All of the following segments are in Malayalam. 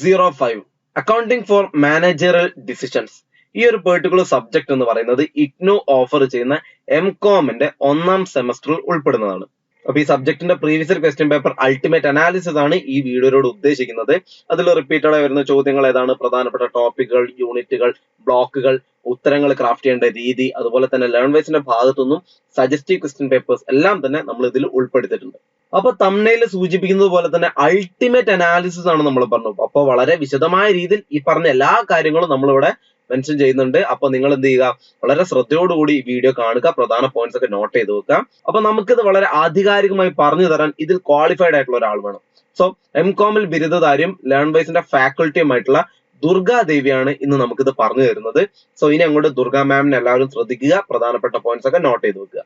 Zero five accounting for managerial decisions ഈ ഒരു പെർട്ടിക്കുലർ സബ്ജക്ട് എന്ന് പറയുന്നത് ഇഗ്നോ ഓഫർ ചെയ്യുന്ന എം കോമിന്റെ ഒന്നാം സെമസ്റ്ററിൽ ഉൾപ്പെടുന്നതാണ്. അപ്പൊ ഈ സബ്ജക്റ്റിന്റെ previous question paper ultimate analysis ആണ് ഈ വീഡിയോയോട് ഉദ്ദേശിക്കുന്നത്. അതിൽ റിപ്പീറ്റഡ് ആയി വരുന്ന ചോദ്യങ്ങൾ ഏതാണ്? പ്രധാനപ്പെട്ട ടോപ്പിക്കുകൾ യൂണിറ്റുകൾ ബ്ലോക്കുകൾ ഉത്തരങ്ങൾ ക്രാഫ്റ്റ് ചെയ്യേണ്ട രീതി അതുപോലെ തന്നെ ലേൺ വൈസിന്റെ ഭാഗത്തുനിന്നും സജസ്റ്റീവ് ക്വസ്റ്റ്യൻ പേപ്പേഴ്സ് എല്ലാം തന്നെ നമ്മൾ ഇതിൽ ഉൾപ്പെടുത്തിയിട്ടുണ്ട്. അപ്പൊ തമ്നയിൽ സൂചിപ്പിക്കുന്നത് പോലെ തന്നെ അൾട്ടിമേറ്റ് അനാലിസിസ് ആണ് നമ്മൾ പറഞ്ഞത്. അപ്പൊ വളരെ വിശദമായ രീതിയിൽ ഈ പറഞ്ഞ എല്ലാ കാര്യങ്ങളും നമ്മളിവിടെ മെൻഷൻ ചെയ്യുന്നുണ്ട്. അപ്പൊ നിങ്ങൾ എന്ത് ചെയ്യുക? വളരെ ശ്രദ്ധയോടുകൂടി വീഡിയോ കാണുക. പ്രധാന പോയിന്റ്സ് ഒക്കെ നോട്ട് ചെയ്ത് വെക്കുക. അപ്പൊ നമുക്കിത് വളരെ ആധികാരികമായി പറഞ്ഞു തരാൻ ഇതിൽ ക്വാളിഫൈഡ് ആയിട്ടുള്ള ഒരാൾ വേണം. സോ എം കോമിൽ ബിരുദധാരിയും ലേൺ വൈസിന്റെ ഫാക്കൾട്ടിയുമായിട്ടുള്ള ദുർഗാ ദേവിയാണ് ഇന്ന് നമുക്കിത് പറഞ്ഞു തരുന്നത്. സോ ഇനി അങ്ങോട്ട് ദുർഗാ മാമിനെ എല്ലാവരും ശ്രദ്ധിക്കുക. പ്രധാനപ്പെട്ട പോയിന്റ്സ് ഒക്കെ നോട്ട് ചെയ്ത് വെക്കുക.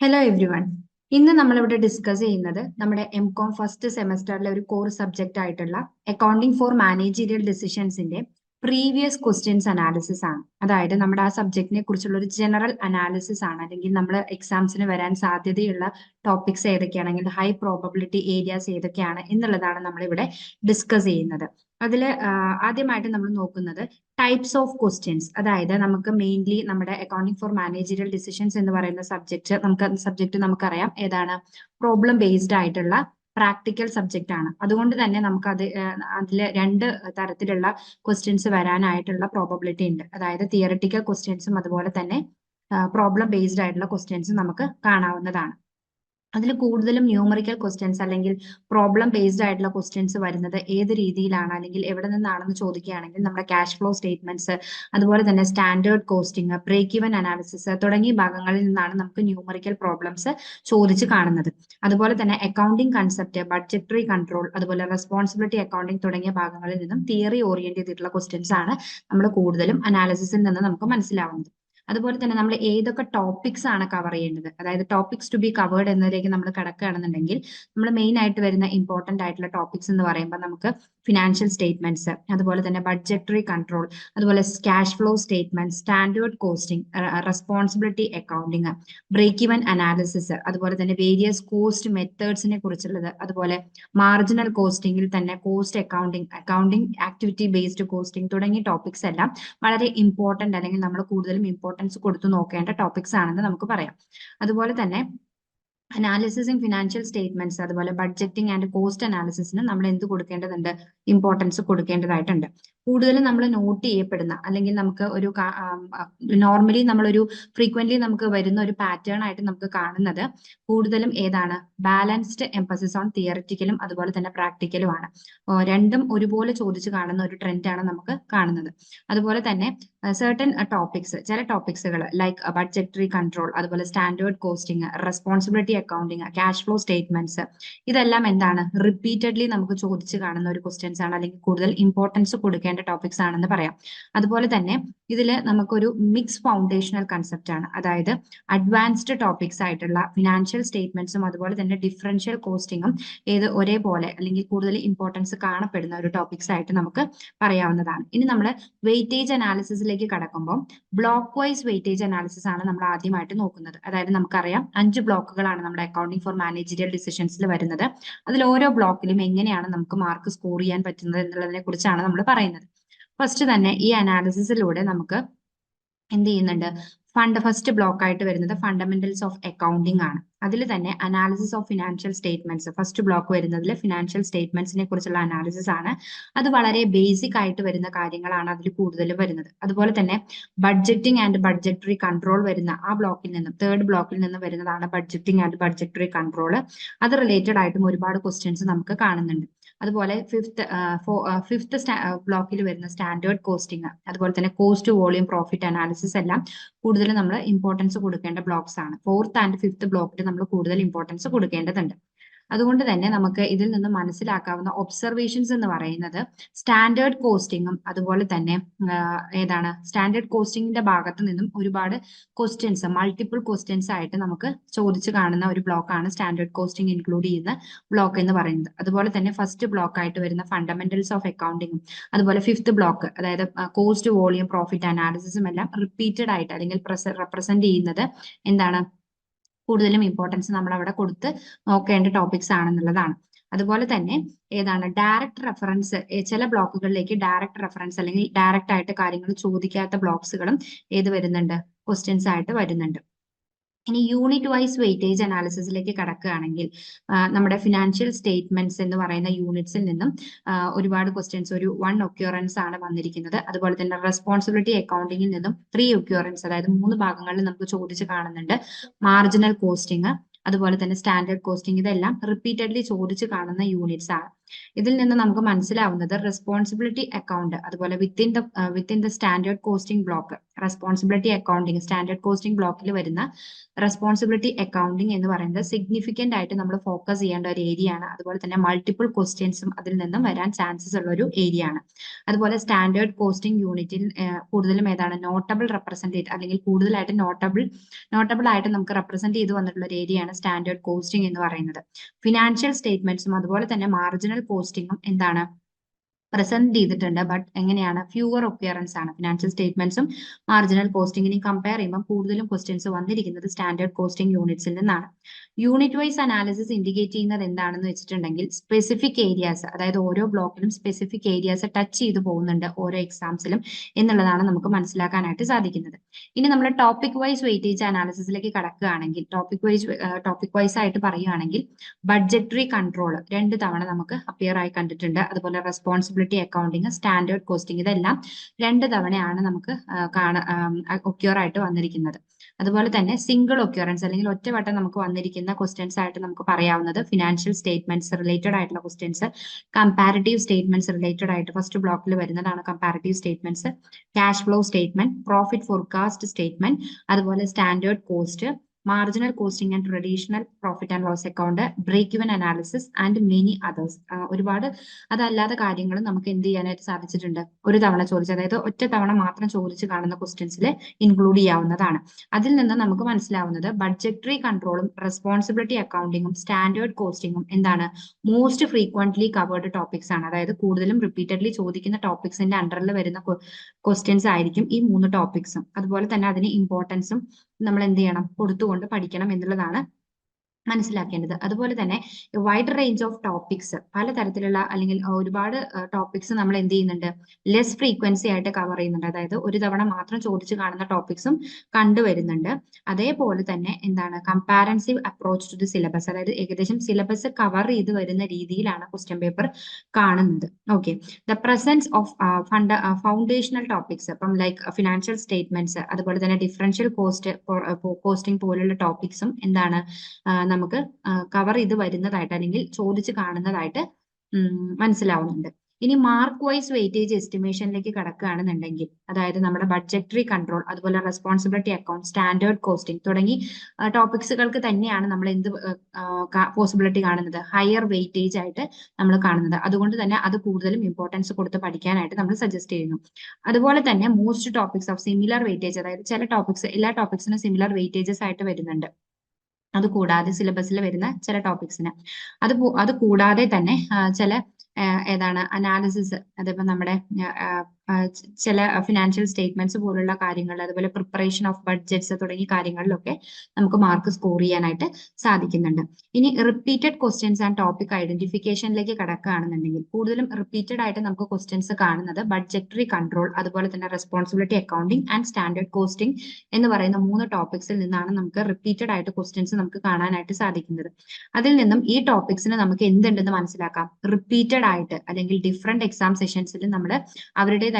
ഹലോ എവ്രി വൺ ഇന്ന് നമ്മളിവിടെ ഡിസ്കസ് ചെയ്യുന്നത് നമ്മുടെ എം കോം ഫസ്റ്റ് സെമസ്റ്ററിലെ ഒരു കോർ സബ്ജക്റ്റ് ആയിട്ടുള്ള അക്കൗണ്ടിംഗ് ഫോർ മാനേജീരിയൽ ഡിസിഷൻസിന്റെ പ്രീവിയസ് ക്വസ്റ്റ്യൻസ് അനാലിസിസ് ആണ്. അതായത് നമ്മുടെ ആ സബ്ജക്റ്റിനെ കുറിച്ചുള്ള ഒരു ജനറൽ അനാലിസിസ് ആണ്. അല്ലെങ്കിൽ നമ്മൾ എക്സാംസിന് വരാൻ സാധ്യതയുള്ള ടോപ്പിക്സ് ഏതൊക്കെയാണെങ്കിൽ ഹൈ പ്രോബബിലിറ്റി ഏരിയാസ് ഏതൊക്കെയാണ്? എന്നുള്ളതാണ് നമ്മളിവിടെ ഡിസ്കസ് ചെയ്യുന്നത്. അതിൽ ആദ്യമായിട്ട് നമ്മൾ നോക്കുന്നത് ടൈപ്സ് ഓഫ് ക്വസ്റ്റ്യൻസ് അതായത് നമുക്ക് മെയിൻലി നമ്മുടെ അക്കൗണ്ടിംഗ് ഫോർ മാനേജറിയൽ ഡിസിഷൻസ് എന്ന് പറയുന്ന സബ്ജക്ട് നമുക്ക് സബ്ജക്ട് നമുക്കറിയാം. ഏതാണ്? പ്രോബ്ലം ബേസ്ഡ് ആയിട്ടുള്ള പ്രാക്ടിക്കൽ സബ്ജക്റ്റ് ആണ്. അതുകൊണ്ട് തന്നെ നമുക്ക് അത് അതിൽ രണ്ട് തരത്തിലുള്ള ക്വസ്റ്റ്യൻസ് വരാനായിട്ടുള്ള പ്രോബബിലിറ്റി ഉണ്ട്. അതായത് തിയറട്ടിക്കൽ ക്വസ്റ്റ്യൻസും അതുപോലെ തന്നെ പ്രോബ്ലം ബേസ്ഡ് ആയിട്ടുള്ള ക്വസ്റ്റ്യൻസും നമുക്ക് കാണാവുന്നതാണ്. അതിൽ കൂടുതലും ന്യൂമറിക്കൽ ക്വസ്റ്റ്യൻസ് അല്ലെങ്കിൽ പ്രോബ്ലം ബേസ്ഡ് ആയിട്ടുള്ള ക്വസ്റ്റ്യൻസ് വരുന്നത് ഏത് രീതിയിലാണ് അല്ലെങ്കിൽ എവിടെ നിന്നാണെന്ന് ചോദിക്കുകയാണെങ്കിൽ നമ്മുടെ ക്യാഷ് ഫ്ലോ സ്റ്റേറ്റ്മെന്റ്സ് അതുപോലെ തന്നെ standard costing break even analysis തുടങ്ങിയ ഭാഗങ്ങളിൽ നിന്നാണ് നമുക്ക് ന്യൂമറിക്കൽ പ്രോബ്ലംസ് ചോദിച്ച് കാണുന്നത്. അതുപോലെ തന്നെ അക്കൗണ്ടിംഗ് കൺസെപ്റ്റ് ബഡ്ജറ്ററി കൺട്രോൾ അതുപോലെ റെസ്പോൺസിബിലിറ്റി അക്കൗണ്ടിംഗ് തുടങ്ങിയ ഭാഗങ്ങളിൽ നിന്നും തിയറി ഓറിയന്റ് ചെയ്തിട്ടുള്ള ക്വസ്റ്റ്യൻസ് ആണ് നമ്മൾ കൂടുതലും അനാലിസിസിൽ നിന്ന് നമുക്ക് മനസ്സിലാവുന്നത്. അതുപോലെ തന്നെ നമ്മൾ ഏതൊക്കെ ടോപ്പിക്സ് ആണ് കവർ ചെയ്യേണ്ടത്? അതായത് ടോപ്പിക്സ് ടു ബി കവേർഡ് എന്നതിലേക്ക് നമ്മൾ കിടക്കുകയാണെന്നുണ്ടെങ്കിൽ നമ്മൾ മെയിൻ ആയിട്ട് വരുന്ന ഇമ്പോർട്ടന്റ് ആയിട്ടുള്ള ടോപ്പിക്സ് എന്ന് പറയുമ്പോൾ നമുക്ക് ഫിനാൻഷ്യൽ സ്റ്റേറ്റ്മെന്റ്സ് അതുപോലെ തന്നെ ബഡ്ജറ്ററി കൺട്രോൾ അതുപോലെ cash flow statement standard costing responsibility accounting break even analysis അതുപോലെ തന്നെ വേരിയസ് കോസ്റ്റ് മെത്തേഡ്സിനെ കുറിച്ചുള്ളത് അതുപോലെ മാർജിനൽ കോസ്റ്റിംഗിൽ തന്നെ cost accounting accounting activity based costing തുടങ്ങിയ ടോപ്പിക്സ് എല്ലാം വളരെ ഇമ്പോർട്ടന്റ് അല്ലെങ്കിൽ നമ്മൾ കൂടുതലും ഇമ്പോർട്ടൻസ് കൊടുത്തു നോക്കേണ്ട ടോപ്പിക്സ് ആണെന്ന് നമുക്ക് പറയാം. അതുപോലെ തന്നെ അനാലിസിസും ഫിനാൻഷ്യൽ സ്റ്റേറ്റ്മെന്റ്സ് അതുപോലെ ബഡ്ജറ്റിംഗ് ആൻഡ് കോസ്റ്റ് അനാലിസിസിന് നമ്മൾ എന്ത് കൊടുക്കേണ്ടതുണ്ട്? ഇമ്പോർട്ടൻസ് കൊടുക്കേണ്ടതായിട്ടുണ്ട്. കൂടുതലും നമ്മൾ നോട്ട് ചെയ്യപ്പെടുന്ന അല്ലെങ്കിൽ നമുക്ക് ഒരു നോർമലി നമ്മളൊരു ഫ്രീക്വന്റ്ലി നമുക്ക് വരുന്ന ഒരു പാറ്റേൺ ആയിട്ട് നമുക്ക് കാണുന്നത് കൂടുതലും ഏതാണ്? ബാലൻസ്ഡ് എംപസിസ് ഓൺ തിയറിറ്റിക്കലും അതുപോലെ തന്നെ പ്രാക്ടിക്കലും ആണ്. രണ്ടും ഒരുപോലെ ചോദിച്ചു കാണുന്ന ഒരു ട്രെൻഡാണ് നമുക്ക് കാണുന്നത്. അതുപോലെ തന്നെ സെർട്ടൺ ടോപ്പിക്സ് ചില ടോപ്പിക്സുകൾ ലൈക്ക് ബഡ്ജറ്ററി കൺട്രോൾ അതുപോലെ standard costing responsibility accounting cash flow statements ഇതെല്ലാം എന്താണ്? റിപ്പീറ്റഡ്ലി നമുക്ക് ചോദിച്ചു കാണുന്ന ഒരു ക്വസ്റ്റ്യൻസ് ആണ് അല്ലെങ്കിൽ കൂടുതൽ ഇമ്പോർട്ടൻസ് കൊടുക്കേണ്ട ടോപ്പിക്സ് ആണെന്ന് പറയാം. അതുപോലെ തന്നെ ഇതിൽ നമുക്കൊരു മിക്സ് ഫൗണ്ടേഷണൽ കൺസെപ്റ്റ് ആണ്. അതായത് അഡ്വാൻസ്ഡ് ടോപ്പിക്സ് ആയിട്ടുള്ള ഫിനാൻഷ്യൽ സ്റ്റേറ്റ്മെന്റ്സും അതുപോലെ തന്നെ ഡിഫറൻഷ്യൽ കോസ്റ്റിങ്ങും ഏത് ഒരേപോലെ അല്ലെങ്കിൽ കൂടുതൽ ഇമ്പോർട്ടൻസ് കാണപ്പെടുന്ന ഒരു ടോപ്പിക്സ് ആയിട്ട് നമുക്ക് പറയാവുന്നതാണ്. ഇനി നമ്മൾ വെയിറ്റേജ് അനാലിസിസിലേക്ക് കടക്കുമ്പോൾ ബ്ലോക്ക് വൈസ് വെയിറ്റേജ് അനാലിസിസ് ആണ് നമ്മൾ ആദ്യമായിട്ട് നോക്കുന്നത്. അതായത് നമുക്കറിയാം അഞ്ച് ബ്ലോക്കുകളാണ് നമ്മുടെ അക്കൗണ്ടിംഗ് ഫോർ മാനേജറിയൽ ഡിസിഷൻസിൽ വരുന്നത്. അതിൽ ഓരോ ബ്ലോക്കിലും എങ്ങനെയാണ് നമുക്ക് മാർക്ക് സ്കോർ ചെയ്യാൻ പറ്റുന്നത് എന്നുള്ളതിനെ കുറിച്ചാണ് നമ്മൾ പറയുന്നത്. ഫസ്റ്റ് തന്നെ ഈ അനാലിസിസിലൂടെ നമുക്ക് എന്ത് ചെയ്യുന്നുണ്ട്? ഫണ്ട് ഫസ്റ്റ് ബ്ലോക്ക് ആയിട്ട് വരുന്നത് ഫണ്ടമെന്റൽസ് ഓഫ് അക്കൗണ്ടിംഗ് ആണ്. അതിൽ തന്നെ analysis of financial statements first block വരുന്നതിൽ ഫിനാൻഷ്യൽ സ്റ്റേറ്റ്മെന്റ്സിനെ കുറിച്ചുള്ള അനാലിസിസ് ആണ്. അത് വളരെ ബേസിക് ആയിട്ട് വരുന്ന കാര്യങ്ങളാണ് അതിൽ കൂടുതൽ വരുന്നത്. അതുപോലെ തന്നെ ബഡ്ജറ്റിംഗ് ആൻഡ് ബഡ്ജറ്ററി കൺട്രോൾ വരുന്ന ആ ബ്ലോക്കിൽ നിന്നും തേർഡ് ബ്ലോക്കിൽ നിന്ന് വരുന്നതാണ് ബഡ്ജറ്റിംഗ് ആൻഡ് ബഡ്ജറ്ററി കൺട്രോൾ അത് റിലേറ്റഡ് ആയിട്ടും ഒരുപാട് ക്വസ്റ്റ്യൻസ് നമുക്ക് കാണുന്നുണ്ട്. അതുപോലെ ഫിഫ്ത്ത് ഫിഫ്ത്ത് ബ്ലോക്കിൽ വരുന്ന സ്റ്റാൻഡേർഡ് കോസ്റ്റിംഗ് അതുപോലെ തന്നെ കോസ്റ്റ് വോളിയം പ്രോഫിറ്റ് അനാലിസിസ് എല്ലാം കൂടുതൽ നമ്മൾ ഇമ്പോർട്ടൻസ് കൊടുക്കേണ്ട ബ്ലോക്സ് ആണ്. ഫോർത്ത് ആൻഡ് ഫിഫ്ത്ത് ബ്ലോക്കിൽ നമ്മൾ കൂടുതൽ ഇമ്പോർട്ടൻസ് കൊടുക്കേണ്ടതുണ്ട്. അതുകൊണ്ട് തന്നെ നമുക്ക് ഇതിൽ നിന്ന് മനസ്സിലാക്കാവുന്ന ഒബ്സർവേഷൻസ് എന്ന് പറയുന്നത് സ്റ്റാൻഡേർഡ് കോസ്റ്റിങ്ങും അതുപോലെ തന്നെ ഏതാണ്? സ്റ്റാൻഡേർഡ് കോസ്റ്റിങ്ങിന്റെ ഭാഗത്ത് നിന്നും ഒരുപാട് ക്വസ്റ്റ്യൻസ് മൾട്ടിപ്പിൾ ക്വസ്റ്റ്യൻസ് ആയിട്ട് നമുക്ക് ചോദിച്ചു കാണുന്ന ഒരു ബ്ലോക്കാണ് സ്റ്റാൻഡേർഡ് കോസ്റ്റിംഗ് ഇൻക്ലൂഡ് ചെയ്യുന്ന ബ്ലോക്ക് എന്ന് പറയുന്നത്. അതുപോലെ തന്നെ ഫസ്റ്റ് ബ്ലോക്ക് ആയിട്ട് വരുന്ന ഫണ്ടമെന്റൽസ് ഓഫ് അക്കൗണ്ടിങ്ങും അതുപോലെ ഫിഫ്ത്ത് ബ്ലോക്ക് അതായത് കോസ്റ്റ് വോളിയം പ്രോഫിറ്റ് അനാലിസിസും എല്ലാം റിപ്പീറ്റഡ് ആയിട്ട് അല്ലെങ്കിൽ റെപ്രസെന്റ് ചെയ്യുന്നത് എന്താണ്? കൂടുതലും ഇമ്പോർട്ടൻസ് നമ്മൾ അവിടെ കൊടുത്ത് നോക്കേണ്ട ടോപ്പിക്സ് ആണെന്നുള്ളതാണ്. അതുപോലെ തന്നെ ഏതാണ് ഡയറക്റ്റ് റെഫറൻസ് ചില ബ്ലോക്കുകളിലേക്ക് ഡയറക്റ്റ് റെഫറൻസ് അല്ലെങ്കിൽ ഡയറക്റ്റ് ആയിട്ട് കാര്യങ്ങൾ ചോദിക്കാത്ത ബ്ലോക്സുകളും ഏത് വരുന്നുണ്ട്? ക്വസ്റ്റ്യൻസ് ആയിട്ട് വരുന്നുണ്ട്. ഇനി യൂണിറ്റ് വൈസ് വെയിറ്റേജ് അനാലിസിസിലേക്ക് കടക്കുകയാണെങ്കിൽ നമ്മുടെ ഫിനാൻഷ്യൽ സ്റ്റേറ്റ്മെന്റ്സ് എന്ന് പറയുന്ന യൂണിറ്റ്സിൽ നിന്നും ഒരുപാട് ക്വസ്റ്റ്യൻസ് ഒരു വൺ ഒക്യൂറൻസ് ആണ് വന്നിരിക്കുന്നത്. അതുപോലെ തന്നെ റെസ്പോൺസിബിലിറ്റി അക്കൗണ്ടിങ്ങിൽ നിന്നും ത്രീ ഒക്യൂറൻസ് അതായത് മൂന്ന് ഭാഗങ്ങളിൽ നമുക്ക് ചോദിച്ച് കാണുന്നുണ്ട്. മാർജിനൽ കോസ്റ്റിംഗ് അതുപോലെ തന്നെ സ്റ്റാൻഡേർഡ് കോസ്റ്റിംഗ് ഇതെല്ലാം റിപ്പീറ്റഡ്ലി ചോദിച്ച് കാണുന്ന യൂണിറ്റ്സ് ആണ് ഇതിൽ നിന്ന് നമുക്ക് മനസ്സിലാവുന്നത് റെസ്പോൺസിബിലിറ്റി അക്കൗണ്ട് അതുപോലെ within the within the standard costing block responsibility accounting standard costing ബ്ലോക്കിൽ വരുന്ന റെസ്പോൺസിബിലിറ്റി അക്കൗണ്ടിങ് എന്ന് പറയുന്നത് സിഗ്നിഫിക്കന്റ് ആയിട്ട് നമ്മൾ ഫോക്കസ് ചെയ്യേണ്ട ഒരു ഏരിയ ആണ്. അതുപോലെ തന്നെ മൾട്ടിപ്പിൾ ക്വസ്റ്റ്യൻസും അതിൽ നിന്നും വരാൻ ചാൻസസ് ഉള്ള ഒരു ഏരിയ ആണ്. അതുപോലെ സ്റ്റാൻഡേർഡ് കോസ്റ്റിംഗ് യൂണിറ്റിൽ കൂടുതലും ഏതാണ്? നോട്ടബിൾ റെപ്രസെന്റേറ്റ് അല്ലെങ്കിൽ കൂടുതലായിട്ട് നോട്ടബിൾ നോട്ടബിൾ ആയിട്ട് നമുക്ക് റെപ്രസെന്റ് ചെയ്ത് വന്നിട്ടുള്ള ഒരു ഏരിയ ആണ് സ്റ്റാൻഡേർഡ് കോസ്റ്റിംഗ് എന്ന് പറയുന്നത്. ഫിനാൻഷ്യൽ സ്റ്റേറ്റ്മെന്റ്സും അതുപോലെ തന്നെ മാർജിനൽ കോസ്റ്റിംഗും എന്താണ് പ്രസന്റ് ചെയ്തിട്ടുണ്ട്. ബട്ട് എങ്ങനെയാണ്? ഫ്യൂവർ ഒപ്പിയറൻസ് ആണ്. ഫിനാൻഷ്യൽ സ്റ്റേറ്റ്മെന്റ്സും മാർജിനൽ കോസ്റ്റിംഗിനെയും കമ്പയർ ചെയ്യുമ്പോൾ കൂടുതലും ക്വസ്റ്റ്യൻസ് വന്നിരിക്കുന്നത് സ്റ്റാൻഡേർഡ് കോസ്റ്റിംഗ് യൂണിറ്റ്സിൽ നിന്നാണ്. യൂണിറ്റ് വൈസ് അനാലിസിസ് ഇൻഡിക്കേറ്റ് ചെയ്യുന്നത് എന്താണെന്ന് വെച്ചിട്ടുണ്ടെങ്കിൽ സ്പെസിഫിക് ഏരിയാസ് അതായത് ഓരോ ബ്ലോക്കിലും സ്പെസിഫിക് ഏരിയാസ് ടച്ച് ചെയ്ത് പോകുന്നുണ്ട് ഓരോ എക്സാംസിലും എന്നുള്ളതാണ് നമുക്ക് മനസ്സിലാക്കാനായിട്ട് സാധിക്കുന്നത്. ഇനി നമ്മൾ ടോപ്പിക് വൈസ് വെയിറ്റേജ് അനാലിസിസിലേക്ക് കടക്കുകയാണെങ്കിൽ ടോപ്പിക് വൈസ് ടോപ്പിക് വൈസ് ആയിട്ട് പറയുകയാണെങ്കിൽ ബഡ്ജറ്ററി കൺട്രോൾ രണ്ട് തവണ നമുക്ക് അപ്പിയർ ആയി കണ്ടിട്ടുണ്ട്. അതുപോലെ റെസ്പോൺസിബിലിറ്റി അക്കൗണ്ടിങ് സ്റ്റാൻഡേർഡ് കോസ്റ്റിംഗ് ഇതെല്ലാം രണ്ട് തവണയാണ് നമുക്ക് കാണ ഒക്യൂർ ആയിട്ട് വന്നിരിക്കുന്നത്. അതുപോലെ തന്നെ സിംഗിൾ ഒക്യൂറൻസ് അല്ലെങ്കിൽ ഒറ്റവട്ടം നമുക്ക് വന്നിരിക്കുന്ന ക്വസ്റ്റ്യൻസ് ആയിട്ട് നമുക്ക് പറയാവുന്നത് ഫിനാൻഷ്യൽ സ്റ്റേറ്റ്മെന്റ്സ് റിലേറ്റഡ് ആയിട്ടുള്ള ക്വസ്റ്റ്യൻസ് കമ്പാരിറ്റീവ് സ്റ്റേറ്റ്മെന്റ്സ് റിലേറ്റഡ് ആയിട്ട് ഫസ്റ്റ് ബ്ലോക്കിൽ വരുന്നതാണ് comparative statements cash flow statement profit forecast statement അതുപോലെ standard cost marginal costing and traditional profit and loss account break even analysis and many others ഒരുപാട് അതല്ലാത്ത കാര്യങ്ങളും നമുക്ക് എന്ത് ചെയ്യാനായിട്ട് സാധിച്ചിട്ടുണ്ട്? ഒരു തവണ ചോദിച്ച് അതായത് ഒറ്റ തവണ മാത്രം ചോദിച്ച് കാണുന്ന ക്വസ്റ്റ്യൻസിൽ ഇൻക്ലൂഡ് ചെയ്യാവുന്നതാണ്. അതിൽ നിന്ന് നമുക്ക് മനസ്സിലാവുന്നത് ബഡ്ജറ്ററി കൺട്രോളും റെസ്പോൺസിബിലിറ്റി അക്കൗണ്ടിങ്ങും സ്റ്റാൻഡേർഡ് കോസ്റ്റിങ്ങും എന്താണ്? മോസ്റ്റ് ഫ്രീക്വന്റ്ലി കവേർഡ് ടോപ്പിക്സ് ആണ്. അതായത് കൂടുതലും റിപ്പീറ്റഡ്ലി ചോദിക്കുന്ന ടോപ്പിക്സിന്റെ അണ്ടറിൽ വരുന്ന ക്വസ്റ്റ്യൻസ് ആയിരിക്കും ഈ മൂന്ന് ടോപ്പിക്സും അതുപോലെ തന്നെ അതിന് ഇമ്പോർട്ടൻസും നമ്മൾ എന്ത് ചെയ്യണം? കൊടുത്തുകൊണ്ട് പഠിക്കണം എന്നുള്ളതാണ് മനസ്സിലാക്കേണ്ടത്. അതുപോലെ തന്നെ വൈഡ് റേഞ്ച് ഓഫ് ടോപ്പിക്സ് പലതരത്തിലുള്ള അല്ലെങ്കിൽ ഒരുപാട് ടോപ്പിക്സ് നമ്മൾ എന്ത് ചെയ്യുന്നുണ്ട്? ലെസ് ഫ്രീക്വൻസി ആയിട്ട് കവർ ചെയ്യുന്നുണ്ട്. അതായത് ഒരു തവണ മാത്രം ചോദിച്ചു കാണുന്ന ടോപ്പിക്സും കണ്ടുവരുന്നുണ്ട്. അതേപോലെ തന്നെ എന്താണ്? Comprehensive approach to the syllabus അതായത് ഏകദേശം സിലബസ് കവർ ചെയ്ത് വരുന്ന രീതിയിലാണ് ക്വസ്റ്റ്യൻ പേപ്പർ കാണുന്നത്. Okay the presence of fund foundational topics അപ്പം ലൈക്ക് ഫിനാൻഷ്യൽ സ്റ്റേറ്റ്മെന്റ്സ് അതുപോലെ തന്നെ ഡിഫറൻഷ്യൽ കോസ്റ്റ് കോസ്റ്റിംഗ് പോലുള്ള ടോപ്പിക്സും എന്താണ് നമുക്ക് കവർ ചെയ്ത് വരുന്നതായിട്ട് അല്ലെങ്കിൽ ചോദിച്ച് കാണുന്നതായിട്ട് മനസ്സിലാവുന്നുണ്ട്. ഇനി മാർക്ക് വൈസ് വെയിറ്റേജ് എസ്റ്റിമേഷനിലേക്ക് കടക്കുകയാണെന്നുണ്ടെങ്കിൽ അതായത് നമ്മുടെ ബഡ്ജറ്ററി കൺട്രോൾ അതുപോലെ റെസ്പോൺസിബിലിറ്റി അക്കൗണ്ട് സ്റ്റാൻഡേർഡ് കോസ്റ്റിംഗ് തുടങ്ങി ടോപ്പിക്സുകൾക്ക് തന്നെയാണ് നമ്മൾ എന്ത് പോസിബിലിറ്റി കാണുന്നത്? ഹയർ വെയിറ്റേജ് ആയിട്ട് നമ്മൾ കാണുന്നത്. അതുകൊണ്ട് തന്നെ അത് കൂടുതലും ഇമ്പോർട്ടൻസ് കൊടുത്ത് പഠിക്കാനായിട്ട് നമ്മൾ സജസ്റ്റ് ചെയ്യുന്നു. അതുപോലെ തന്നെ most topics of similar weightage അതായത് ചില ടോപ്പിക്സ് എല്ലാ ടോപ്പിക്സിനും സിമിലർ വെയിറ്റേജസ് ആയിട്ട് വരുന്നുണ്ട്. അത് കൂടാതെ സിലബസിൽ വരുന്ന ചില ടോപ്പിക്സിന് അത് അത് കൂടാതെ തന്നെ ചില ഏതാണ് അനാലിസിസ് അതിപ്പോ നമ്മുടെ ചില ഫിനാൻഷ്യൽ സ്റ്റേറ്റ്മെന്റ്സ് പോലുള്ള കാര്യങ്ങൾ അതുപോലെ പ്രിപ്പറേഷൻ ഓഫ് ബഡ്ജറ്റ്സ് തുടങ്ങിയ കാര്യങ്ങളിലൊക്കെ നമുക്ക് മാർക്ക് സ്കോർ ചെയ്യാനായിട്ട് സാധിക്കുന്നുണ്ട്. ഇനി റിപ്പീറ്റഡ് ക്വസ്റ്റ്യൻസ് ആൻഡ് ടോപ്പിക് ഐഡന്റിഫിക്കേഷനിലേക്ക് കിടക്കുകയാണെന്നുണ്ടെങ്കിൽ കൂടുതലും റിപ്പീറ്റഡ് ആയിട്ട് നമുക്ക് ക്വസ്റ്റ്യൻസ് കാണുന്നത് ബഡ്ജറ്ററി കൺട്രോൾ അതുപോലെ തന്നെ responsibility accounting and standard costing എന്ന് പറയുന്ന മൂന്ന് ടോപ്പിക്സിൽ നിന്നാണ് നമുക്ക് റിപ്പീറ്റഡ് ആയിട്ട് ക്വസ്റ്റ്യൻസ് നമുക്ക് കാണാനായിട്ട് സാധിക്കുന്നത്. അതിൽ നിന്നും ഈ ടോപ്പിക്സിന് നമുക്ക് എന്തുണ്ടെന്ന് മനസ്സിലാക്കാം? റിപ്പീറ്റഡ് ആയിട്ട് അല്ലെങ്കിൽ ഡിഫറെന്റ് എക്സാം സെഷൻസിൽ നമ്മൾ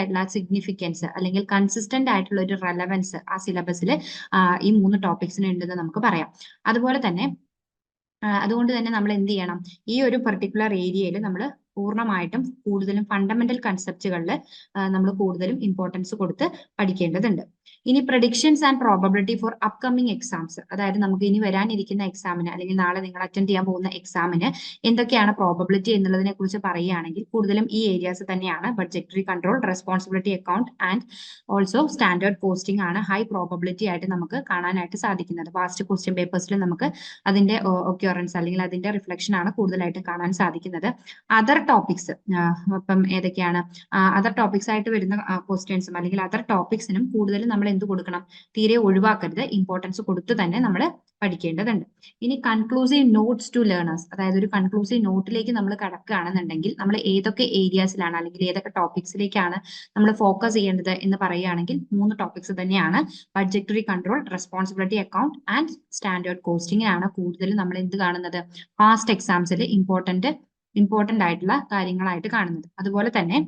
അവരുടേതായിട്ടുള്ള സിഗ്നിഫിക്കൻസ് അല്ലെങ്കിൽ കൺസിസ്റ്റന്റ് ആയിട്ടുള്ള ഒരു റെലവൻസ് ആ സിലബസിൽ ഈ മൂന്ന് ടോപ്പിക്സിന് ഉണ്ടെന്ന് നമുക്ക് പറയാം. അതുപോലെ തന്നെ അതുകൊണ്ട് തന്നെ നമ്മൾ എന്ത് ചെയ്യണം? ഈ ഒരു പെർട്ടിക്കുലർ ഏരിയയിൽ നമ്മൾ പൂർണമായിട്ടും കൂടുതലും ഫണ്ടമെന്റൽ കൺസെപ്റ്റുകളിൽ നമ്മൾ കൂടുതലും ഇമ്പോർട്ടൻസ് കൊടുത്ത് പഠിക്കേണ്ടതുണ്ട്. ഇനി predictions and probability for upcoming exams അതായത് നമുക്ക് ഇനി വരാനിരിക്കുന്ന എക്സാമിന് അല്ലെങ്കിൽ നാളെ നിങ്ങൾ അറ്റൻഡ് ചെയ്യാൻ പോകുന്ന എക്സാമിന് എന്തൊക്കെയാണ് പ്രോബബിലിറ്റി എന്നുള്ളതിനെ കുറിച്ച് പറയുകയാണെങ്കിൽ കൂടുതലും ഈ ഏരിയാസ് തന്നെയാണ്. Budgetary control responsibility account and also standard posting ആണ് ഹൈ പ്രോബബിലിറ്റി ആയിട്ട് നമുക്ക് കാണാനായിട്ട് സാധിക്കുന്നത്. പാസ്റ്റ് ക്വസ്റ്റ്യൻ പേപ്പേഴ്സിൽ നമുക്ക് അതിന്റെ ഒക്യൂറൻസ് അല്ലെങ്കിൽ അതിന്റെ റിഫ്ലക്ഷൻ ആണ് കൂടുതലായിട്ട് കാണാൻ സാധിക്കുന്നത്. അതർ ടോപ്പിക്സ് ഇപ്പം ഏതൊക്കെയാണ്? അതർ ടോപ്പിക്സ് ആയിട്ട് വരുന്ന ക്വസ്റ്റ്യൻസും അല്ലെങ്കിൽ അതർ ടോപ്പിക്സിനും കൂടുതൽ നമ്മൾ എന്ത് കൊടുക്കണം? തീരെ ഒഴിവാക്കരുത്. ഇമ്പോർട്ടൻസ് കൊടുത്ത് തന്നെ നമ്മൾ പഠിക്കേണ്ടതുണ്ട്. ഇനി കൺക്ലൂസീവ് നോട്ട്സ് ടു ലേണേഴ്സ് അതായത് ഒരു കൺക്ലൂസീവ് നോട്ടിലേക്ക് നമ്മൾ കടക്കുകയാണെന്നുണ്ടെങ്കിൽ നമ്മൾ ഏതൊക്കെ ഏരിയാസിലാണ് അല്ലെങ്കിൽ ഏതൊക്കെ ടോപ്പിക്സിലേക്കാണ് നമ്മൾ ഫോക്കസ് ചെയ്യേണ്ടത് എന്ന് പറയുകയാണെങ്കിൽ മൂന്ന് ടോപ്പിക്സ് തന്നെയാണ്. Budgetary control responsibility account and standard കോസ്റ്റിംഗിനാണ് കൂടുതൽ നമ്മൾ എന്ത് കാണുന്നത്? പാസ്റ്റ് എക്സാംസിൽ ഇമ്പോർട്ടന്റ് ഇമ്പോർട്ടന്റ് ആയിട്ടുള്ള കാര്യങ്ങളായിട്ട് കാണുന്നത്. അതുപോലെ തന്നെ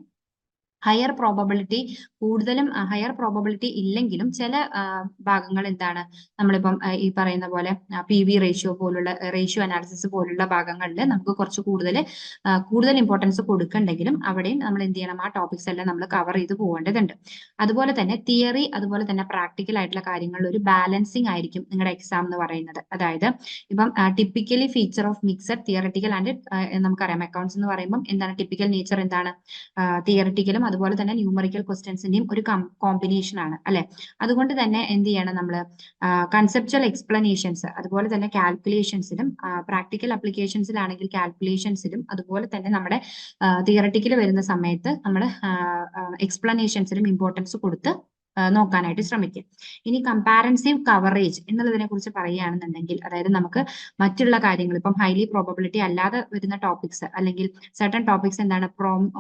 ഹയർ പ്രോബബിലിറ്റി കൂടുതലും ഹയർ പ്രോബബിലിറ്റി ഇല്ലെങ്കിലും ചില ഭാഗങ്ങൾ എന്താണ്? നമ്മളിപ്പം ഈ പറയുന്ന പോലെ പി വി റേഷ്യോ പോലുള്ള റേഷ്യോ അനാലിസിസ് പോലുള്ള ഭാഗങ്ങളിൽ നമുക്ക് കുറച്ച് കൂടുതൽ കൂടുതൽ ഇമ്പോർട്ടൻസ് കൊടുക്കണ്ടെങ്കിലും അവിടെയും നമ്മൾ എന്ത് ചെയ്യണം? ആ ടോപ്പിക്സ് എല്ലാം നമ്മൾ കവർ ചെയ്ത് പോകേണ്ടതുണ്ട്. അതുപോലെ തന്നെ തിയറി അതുപോലെ തന്നെ പ്രാക്ടിക്കൽ ആയിട്ടുള്ള കാര്യങ്ങളിൽ ഒരു ബാലൻസിങ് ആയിരിക്കും നിങ്ങളുടെ എക്സാം എന്ന് പറയുന്നത്. അതായത് ഇപ്പം typically feature of mixed theoretical and നമുക്കറിയാം അക്കൗണ്ട്സ് എന്ന് പറയുമ്പോൾ എന്താണ്? ടിപ്പിക്കൽ നേച്ചർ എന്താണ്? തിയറട്ടിക്കലും അതുപോലെ തന്നെ ന്യൂമറിക്കൽ ക്വസ്റ്റ്യൻസിന്റെയും ഒരു കോമ്പിനേഷൻ ആണ് അല്ലെ? അതുകൊണ്ട് തന്നെ എന്ത് ചെയ്യണം നമ്മൾ കൺസെപ്ച്വൽ എക്സ്പ്ലനേഷൻസ് അതുപോലെ തന്നെ കാൽക്കുലേഷൻസിലും പ്രാക്ടിക്കൽ അപ്ലിക്കേഷൻസിലാണെങ്കിൽ കാൽക്കുലേഷൻസിലും അതുപോലെ തന്നെ നമ്മുടെ തിയറട്ടിക്കൽ വരുന്ന സമയത്ത് നമ്മൾ എക്സ്പ്ലനേഷൻസിലും ഇമ്പോർട്ടൻസ് കൊടുത്ത് നോക്കാനായിട്ട് ശ്രമിക്കുക ഇനി കമ്പാരൻസീവ് കവറേജ് എന്നുള്ളതിനെ കുറിച്ച് പറയുകയാണെന്നുണ്ടെങ്കിൽ അതായത് നമുക്ക് മറ്റുള്ള കാര്യങ്ങൾ ഇപ്പം ഹൈലി പ്രോബബിലിറ്റി അല്ലാതെ വരുന്ന ടോപ്പിക്സ് അല്ലെങ്കിൽ സർട്ടൺ ടോപ്പിക്സ് എന്താണ്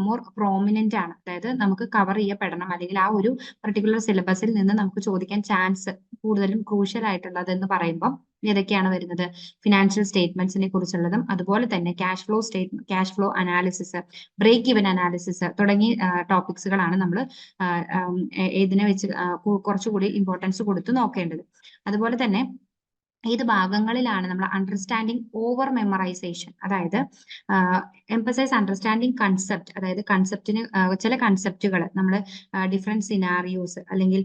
മോർ പ്രോമിനന്റ് ആണ്. അതായത് നമുക്ക് കവർ ചെയ്യപ്പെടണം. അല്ലെങ്കിൽ ആ ഒരു പർട്ടിക്കുലർ സിലബസിൽ നിന്ന് നമുക്ക് ചോദിക്കാൻ ചാൻസ് കൂടുതലും ക്രൂഷ്യൽ ആയിട്ടുള്ളത് എന്ന് പറയുമ്പോൾ ഏതൊക്കെയാണ് വരുന്നത്. ഫിനാൻഷ്യൽ സ്റ്റേറ്റ്മെന്റ്സിനെ കുറിച്ചുള്ളതും അതുപോലെ തന്നെ cash flow state cash flow analysis break even analysis തുടങ്ങി ടോപ്പിക്സുകളാണ് നമ്മൾ ഇതിനെ വെച്ച് കുറച്ചുകൂടി ഇമ്പോർട്ടൻസ് കൊടുത്ത് നോക്കേണ്ടത്. അതുപോലെ തന്നെ ഏത് ഭാഗങ്ങളിലാണ് നമ്മൾ അണ്ടർസ്റ്റാൻഡിങ് ഓവർ മെമ്മറൈസേഷൻ അതായത് എംപസൈസ് അണ്ടർസ്റ്റാൻഡിങ് കൺസെപ്റ്റ് അതായത് കൺസെപ്റ്റിന് ചില കൺസെപ്റ്റുകൾ നമ്മൾ ഡിഫറെന്റ് സിനാറിയോസ് അല്ലെങ്കിൽ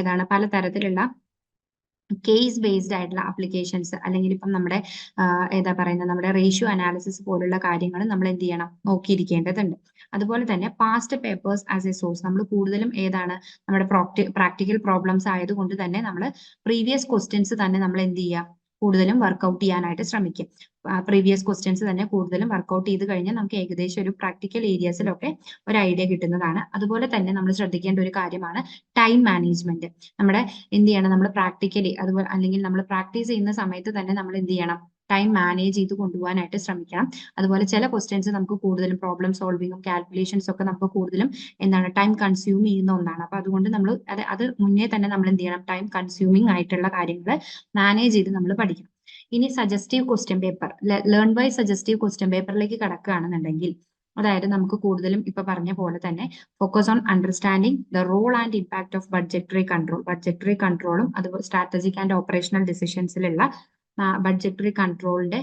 ഏതാണ് പലതരത്തിലുള്ള കേസ് ബേസ്ഡ് ആയിട്ടുള്ള ആപ്ലിക്കേഷൻസ് അല്ലെങ്കിൽ ഇപ്പം നമ്മുടെ ഏതാ പറയുന്നത് നമ്മുടെ റേഷ്യോ അനാലിസിസ് പോലുള്ള കാര്യങ്ങൾ നമ്മൾ എന്ത് ചെയ്യണം? നോക്കിയിരിക്കേണ്ടതുണ്ട്. അതുപോലെ തന്നെ past papers as a source നമ്മൾ കൂടുതലും ഏതാണ്? നമ്മുടെ പ്രാക്ടിക്കൽ പ്രോബ്ലംസ് ആയതുകൊണ്ട് തന്നെ നമ്മൾ പ്രീവിയസ് ക്വസ്റ്റ്യൻസ് തന്നെ നമ്മൾ എന്ത് ചെയ്യുക? കൂടുതലും വർക്ക്ഔട്ട് ചെയ്യാനായിട്ട് ശ്രമിക്കും. പ്രീവിയസ് ക്വസ്റ്റ്യൻസ് തന്നെ കൂടുതലും വർക്ക്ഔട്ട് ചെയ്ത് കഴിഞ്ഞാൽ നമുക്ക് ഏകദേശം ഒരു പ്രാക്ടിക്കൽ ഏരിയാസിലൊക്കെ ഒരു ഐഡിയ കിട്ടുന്നതാണ്. അതുപോലെ തന്നെ നമ്മൾ ശ്രദ്ധിക്കേണ്ട ഒരു കാര്യമാണ് ടൈം മാനേജ്മെന്റ് നമ്മുടെ എന്ത് ചെയ്യണം? നമ്മൾ പ്രാക്ടിക്കലി അതുപോലെ അല്ലെങ്കിൽ നമ്മൾ പ്രാക്ടീസ് ചെയ്യുന്ന സമയത്ത് തന്നെ നമ്മൾ എന്ത് ചെയ്യണം? ടൈം മാനേജ് ചെയ്ത് കൊണ്ടുപോകാനായിട്ട് ശ്രമിക്കണം. അതുപോലെ ചില ക്വസ്റ്റ്യൻസ് നമുക്ക് കൂടുതലും പ്രോബ്ലം സോൾവിങ്ങും കാൽക്കുലേഷൻസ് ഒക്കെ നമുക്ക് കൂടുതലും എന്താണ് ടൈം കൺസ്യൂം ചെയ്യുന്ന ഒന്നാണ്. അപ്പൊ അതുകൊണ്ട് നമ്മൾ അത് അത് മുന്നേ തന്നെ നമ്മൾ എന്ത് ചെയ്യണം? ടൈം കൺസ്യൂമിങ് ആയിട്ടുള്ള കാര്യങ്ങൾ മാനേജ് ചെയ്ത് നമ്മൾ പഠിക്കണം. ഇനി suggestive question paper learn by suggestive question പേപ്പറിലേക്ക് കടക്കുകയാണെന്നുണ്ടെങ്കിൽ അതായത് നമുക്ക് കൂടുതലും ഇപ്പൊ പറഞ്ഞ പോലെ തന്നെ focus on understanding the role and impact of budgetary control budgetary കൺട്രോളും അതുപോലെ സ്ട്രാറ്റജിക് ആൻഡ് ഓപ്പറേഷണൽ ഡിസിഷൻസിലുള്ള ബഡ്ജറ്ററി കൺട്രോളിന്റെ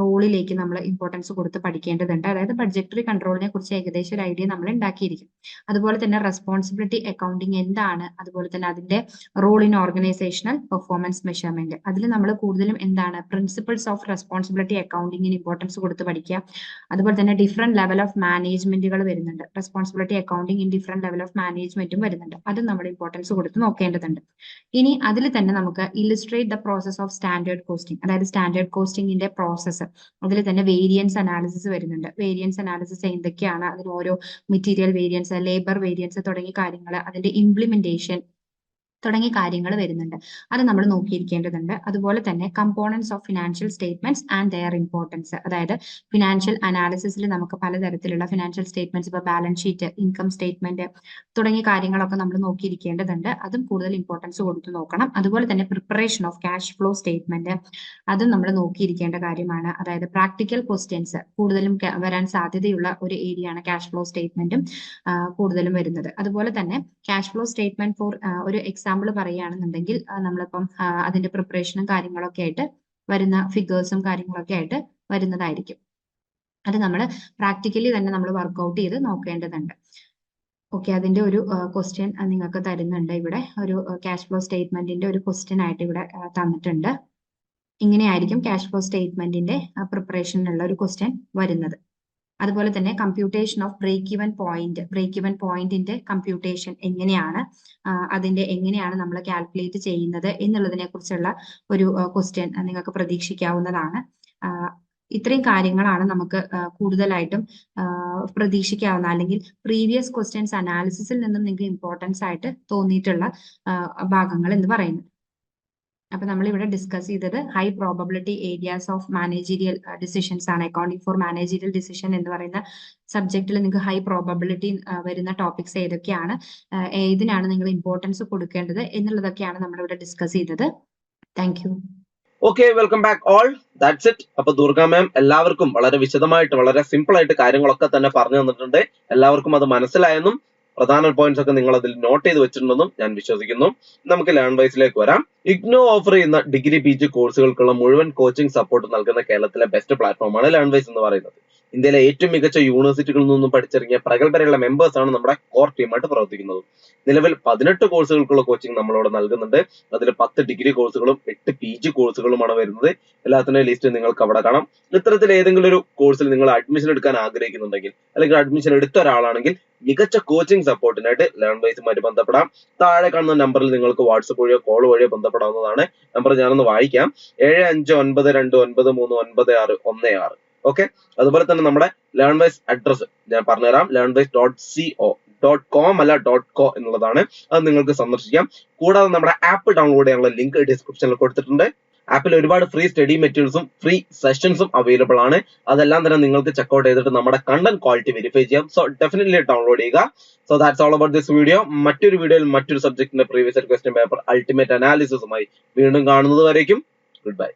റോളിലേക്ക് നമ്മൾ ഇമ്പോർട്ടൻസ് കൊടുത്ത് പഠിക്കേണ്ടതുണ്ട്. അതായത് ബഡ്ജറ്ററി കൺട്രോളിനെ കുറിച്ച് ഏകദേശം ഒരു ഐഡിയ നമ്മൾ ഉണ്ടാക്കിയിരിക്കും. അതുപോലെ തന്നെ റെസ്പോൺസിബിലിറ്റി അക്കൗണ്ടിങ് എന്താണ്? അതുപോലെ തന്നെ അതിന്റെ role in organisational performance measurement അതിൽ നമ്മൾ കൂടുതലും എന്താണ്? പ്രിൻസിപ്പിൾസ് ഓഫ് റെസ്പോൺസിബിലിറ്റി അക്കൗണ്ടിങ്ങിന് ഇമ്പോർട്ടൻസ് കൊടുത്ത് പഠിക്കുക. അതുപോലെ തന്നെ ഡിഫറെന്റ് ലെവൽ ഓഫ് മാനേജ്മെന്റുകൾ വരുന്നുണ്ട്. Responsibility accounting in different level of മാനേജ്മെന്റും വരുന്നുണ്ട്. അത് നമ്മൾ ഇമ്പോർട്ടൻസ് കൊടുത്ത് നോക്കേണ്ടതുണ്ട്. ഇനി അതിൽ തന്നെ നമുക്ക് illustrate the process of standard costing അതായത് സ്റ്റാൻഡേർഡ് കോസ്റ്റിംഗിന്റെ പ്രോസസ്സ് അതിൽ തന്നെ വേരിയൻസ് അനാലിസിസ് വരുന്നുണ്ട്. വേരിയൻസ് അനാലിസിസ് എന്തൊക്കെയാണ്? അതിൽ ഓരോ മെറ്റീരിയൽ വേരിയൻസ് ലേബർ വേരിയൻസ് തുടങ്ങിയ കാര്യങ്ങൾ അതിന്റെ ഇംപ്ലിമെന്റേഷൻ തുടങ്ങിയ കാര്യങ്ങൾ വരുന്നുണ്ട്. അത് നമ്മൾ നോക്കിയിരിക്കേണ്ടതുണ്ട്. അതുപോലെ തന്നെ components of financial statements and their importance അതായത് ഫിനാൻഷ്യൽ അനാലിസിസിൽ നമുക്ക് പലതരത്തിലുള്ള ഫിനാൻഷ്യൽ സ്റ്റേറ്റ്മെന്റ്സ് ഇപ്പൊ ബാലൻസ് ഷീറ്റ് ഇൻകം സ്റ്റേറ്റ്മെന്റ് തുടങ്ങിയ കാര്യങ്ങളൊക്കെ നമ്മൾ നോക്കിയിരിക്കേണ്ടതുണ്ട്. അതും കൂടുതൽ ഇമ്പോർട്ടൻസ് കൊടുത്തു നോക്കണം. അതുപോലെ തന്നെ preparation of cash flow statement അതും നമ്മൾ നോക്കിയിരിക്കേണ്ട കാര്യമാണ്. അതായത് പ്രാക്ടിക്കൽ ക്വസ്റ്റ്യൻസ് കൂടുതലും വരാൻ സാധ്യതയുള്ള ഒരു ഏരിയ ആണ് ക്യാഷ് ഫ്ലോ സ്റ്റേറ്റ്മെന്റും കൂടുതലും വരുന്നത്. അതുപോലെ തന്നെ ക്യാഷ് ഫ്ലോ സ്റ്റേറ്റ്മെന്റ് ഫോർ ഒരു എക്സാമ്പിൾ പറയുകയാണെന്നുണ്ടെങ്കിൽ നമ്മളിപ്പം അതിന്റെ പ്രിപ്പറേഷനും കാര്യങ്ങളൊക്കെ ആയിട്ട് വരുന്ന ഫിഗേഴ്സും കാര്യങ്ങളൊക്കെ ആയിട്ട് വരുന്നതായിരിക്കും. അത് നമ്മൾ പ്രാക്ടിക്കലി തന്നെ നമ്മൾ വർക്ക്ഔട്ട് ചെയ്ത് നോക്കേണ്ടതുണ്ട്. ഓക്കെ അതിന്റെ ഒരു ക്വസ്റ്റ്യൻ നിങ്ങൾക്ക് തരുന്നുണ്ട് ഇവിടെ. ഒരു ക്യാഷ് ഫ്ലോ സ്റ്റേറ്റ്മെന്റിന്റെ ഒരു ക്വസ്റ്റ്യൻ ആയിട്ട് ഇവിടെ തന്നിട്ടുണ്ട്. ഇങ്ങനെയായിരിക്കും ക്യാഷ് ഫ്ലോ സ്റ്റേറ്റ്മെന്റിന്റെ പ്രിപ്പറേഷനുള്ള ഒരു ക്വസ്റ്റ്യൻ വരുന്നത്. അതുപോലെ തന്നെ computation of break even point break even പോയിന്റിന്റെ കമ്പ്യൂട്ടേഷൻ എങ്ങനെയാണ് അതിന്റെ എങ്ങനെയാണ് നമ്മൾ കാൽക്കുലേറ്റ് ചെയ്യുന്നത് എന്നുള്ളതിനെ കുറിച്ചുള്ള ഒരു ക്വസ്റ്റ്യൻ നിങ്ങൾക്ക് പ്രതീക്ഷിക്കാവുന്നതാണ്. ഇത്രയും കാര്യങ്ങളാണ് നമുക്ക് കൂടുതലായിട്ടും പ്രതീക്ഷിക്കാവുന്ന അല്ലെങ്കിൽ പ്രീവിയസ് ക്വസ്റ്റ്യൻസ് അനാലിസിസിൽ നിന്നും നിങ്ങൾക്ക് ഇമ്പോർട്ടൻസ് ആയിട്ട് തോന്നിയിട്ടുള്ള ഭാഗങ്ങൾ എന്ന് പറയുന്നത്. അപ്പൊ നമ്മൾ ഇവിടെ ഡിസ്കസ് ചെയ്തത് high probability areas of managerial decisions ആണ്. അക്കൗണ്ടിംഗ് ഫോർ മാനേജീരിയൽ ഡിസിഷൻ എന്ന് പറയുന്ന സബ്ജക്റ്റിൽ നിങ്ങൾക്ക് ഹൈ പ്രോബബിലിറ്റി വരുന്ന ടോപ്പിക്സ് ഏതൊക്കെയാണ് ഏതിനാണ് നിങ്ങൾ ഇമ്പോർട്ടൻസ് കൊടുക്കേണ്ടത് എന്നുള്ളതൊക്കെയാണ് നമ്മൾ ഇവിടെ ഡിസ്കസ് ചെയ്തത്. Thank you okay welcome back all that's it അപ്പൊ ദുർഗ മാം എല്ലാവർക്കും വളരെ വിശദമായിട്ട് വളരെ സിമ്പിൾ ആയിട്ട് കാര്യങ്ങളൊക്കെ തന്നെ പറഞ്ഞു തന്നിട്ടുണ്ട്. എല്ലാവർക്കും അത് മനസ്സിലായെന്നും പ്രധാന പോയിന്റ്സ് ഒക്കെ നിങ്ങൾ അതിൽ നോട്ട് ചെയ്ത് വെച്ചിട്ടുണ്ടെന്നും ഞാൻ വിശ്വസിക്കുന്നു. നമുക്ക് ലേൺ വൈസിലേക്ക് വരാം. ഇഗ്നോ ഓഫർ ചെയ്യുന്ന ഡിഗ്രി പി ജി കോഴ്സുകൾക്കുള്ള മുഴുവൻ കോച്ചിങ് സപ്പോർട്ട് നൽകുന്ന കേരളത്തിലെ ബെസ്റ്റ് പ്ലാറ്റ്ഫോമാണ് ലേൺ വൈസ് എന്ന് പറയുന്നത്. ഇന്ത്യയിലെ ഏറ്റവും മികച്ച യൂണിവേഴ്സിറ്റികളിൽ നിന്നും പഠിച്ചിറങ്ങിയ പ്രഗത്ഭരുള്ള മെമ്പേഴ്സ് ആണ് നമ്മുടെ കോർ ടീമായിട്ട് പ്രവർത്തിക്കുന്നത്. നിലവിൽ പതിനെട്ട് കോഴ്സുകൾക്കുള്ള കോച്ചിങ് നമ്മളവിടെ നൽകുന്നുണ്ട്. അതിൽ പത്ത് ഡിഗ്രി കോഴ്സുകളും എട്ട് പി ജി കോഴ്സുകളുമാണ് വരുന്നത്. എല്ലാത്തിന്റെയും ലിസ്റ്റ് നിങ്ങൾക്ക് അവിടെ കാണാം. ഇത്തരത്തിൽ ഏതെങ്കിലും ഒരു കോഴ്സിൽ നിങ്ങൾ അഡ്മിഷൻ എടുക്കാൻ ആഗ്രഹിക്കുന്നുണ്ടെങ്കിൽ അല്ലെങ്കിൽ അഡ്മിഷൻ എടുത്ത ഒരാളാണെങ്കിൽ മികച്ച കോച്ചിങ് സപ്പോർട്ടിനായിട്ട് ലേൺ വൈസുമായിട്ട് ബന്ധപ്പെടാം. താഴെ കാണുന്ന നമ്പറിൽ നിങ്ങൾക്ക് വാട്സപ്പ് വഴിയോ കോൾ വഴിയോ ബന്ധപ്പെടാവുന്നതാണ്. നമ്പർ ഞാനൊന്ന് വായിക്കാം. ഏഴ് അഞ്ച് ഒൻപത് രണ്ട് ഒൻപത് മൂന്ന് ഒൻപത് ആറ് ഒന്ന് ആറ്. ഓക്കെ അതുപോലെ തന്നെ നമ്മുടെ ലേൺ വൈസ് അഡ്രസ് ഞാൻ പറഞ്ഞുതരാം. Learn wise dot C O dot com അല്ല ഡോട്ട് കോ എന്നുള്ളതാണ്. അത് നിങ്ങൾക്ക് സന്ദർശിക്കാം. കൂടാതെ നമ്മുടെ ആപ്പ് ഡൗൺലോഡ് ചെയ്യാനുള്ള ലിങ്ക് ഡിസ്ക്രിപ്ഷനിൽ കൊടുത്തിട്ടുണ്ട്. ആപ്പിൽ ഒരുപാട് ഫ്രീ സ്റ്റഡി മെറ്റീരിയൽസും ഫ്രീ സെഷൻസും അവൈലബിൾ ആണ്. അതെല്ലാം തന്നെ നിങ്ങൾക്ക് ചെക്ക്ഔട്ട് ചെയ്തിട്ട് നമ്മുടെ കണ്ടന്റ് ക്വാളിറ്റി വെരിഫൈ ചെയ്യാം. സോ ഡെഫിനറ്റ്ലി ഡൗൺലോഡ് ചെയ്യുക. So that's all about this video മറ്റൊരു വീഡിയോയിൽ മറ്റൊരു സബ്ജക്റ്റിന്റെ പ്രീവിയസ് ക്വസ്റ്റ്യൻ പേപ്പർ അൾട്ടിമേറ്റ് അനാലിസിസുമായി വീണ്ടും കാണുന്നത് വരേക്കും. Good bye